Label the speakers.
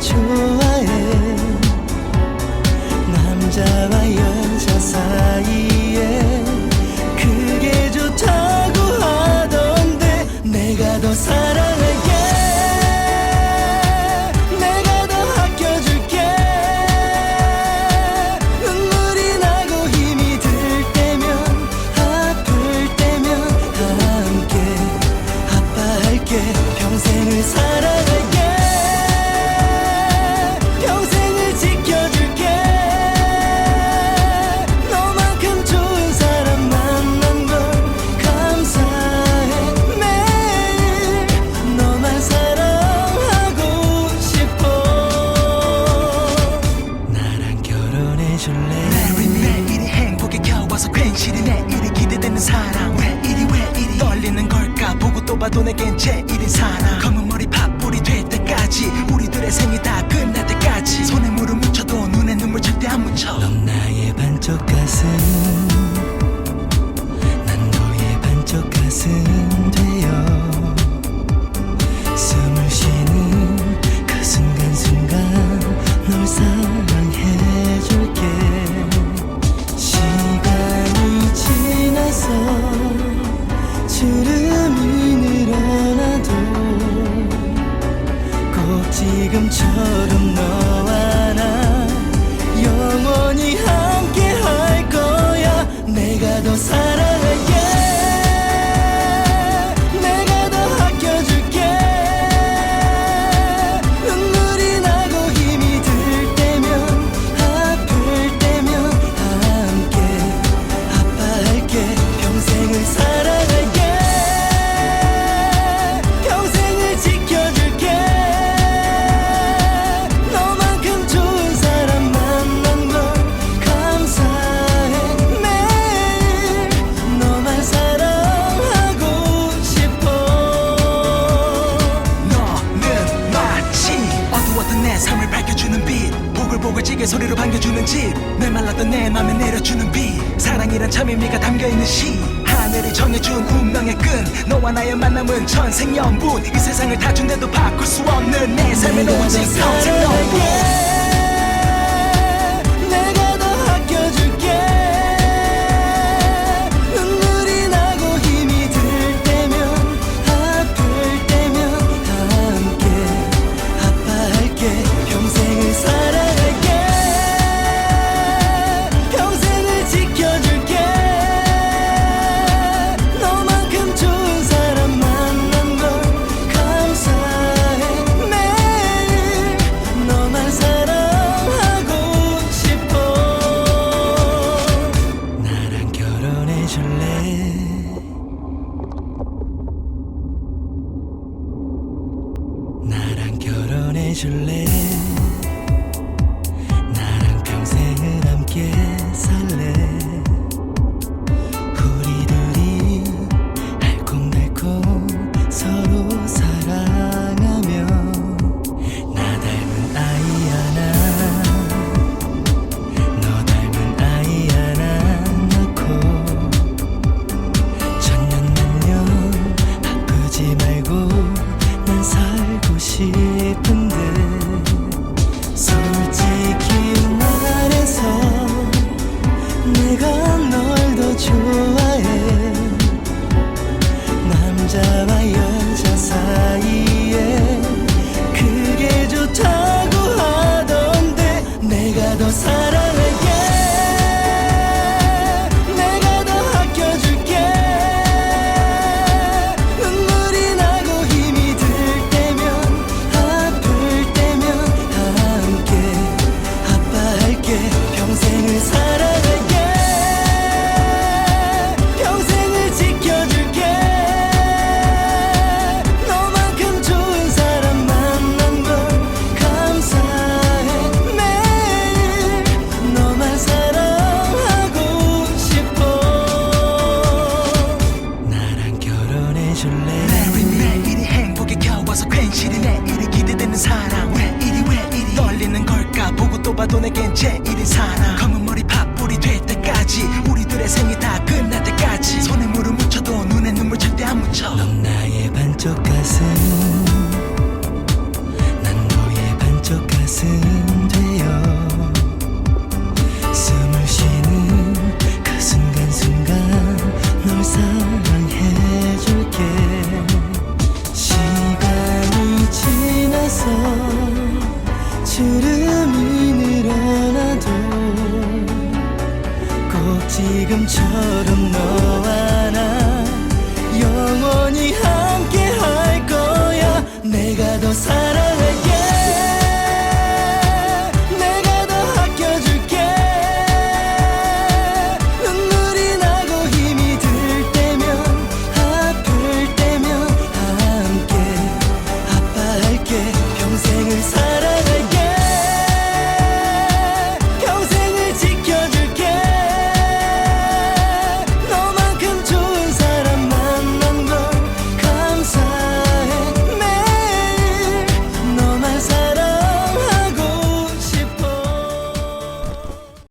Speaker 1: 좋아해. 남자와 여자 사이에 그게 좋다고 하던데 내가 더 사랑
Speaker 2: 겨워서 괜시리 내일이 기대되는 사랑. 왜 이리 왜 이리 떨리는 걸까? 보고 또 봐도 내겐 제일인 사랑. 검은 머리 팥불이 될 때까지 우리들의 생이 다 끝날 때까지 손에 물을 묻혀도 눈에 눈물 절대 안 묻혀.
Speaker 1: 넌 나의 반쪽 가슴. 난 너의 반쪽 가슴 지금처럼 너
Speaker 2: 소리로 반겨주는 집. 메말랐던 내 맘에 내려주는 비. 사랑이란 참 의미가 담겨있는 시. 하늘이 정해준 운명의 끈. 너와 나의 만남은 천생연분. 이 세상을 다 준대도 바꿀 수 없는 내 삶의 오직 평생
Speaker 1: eventually 지금처럼 너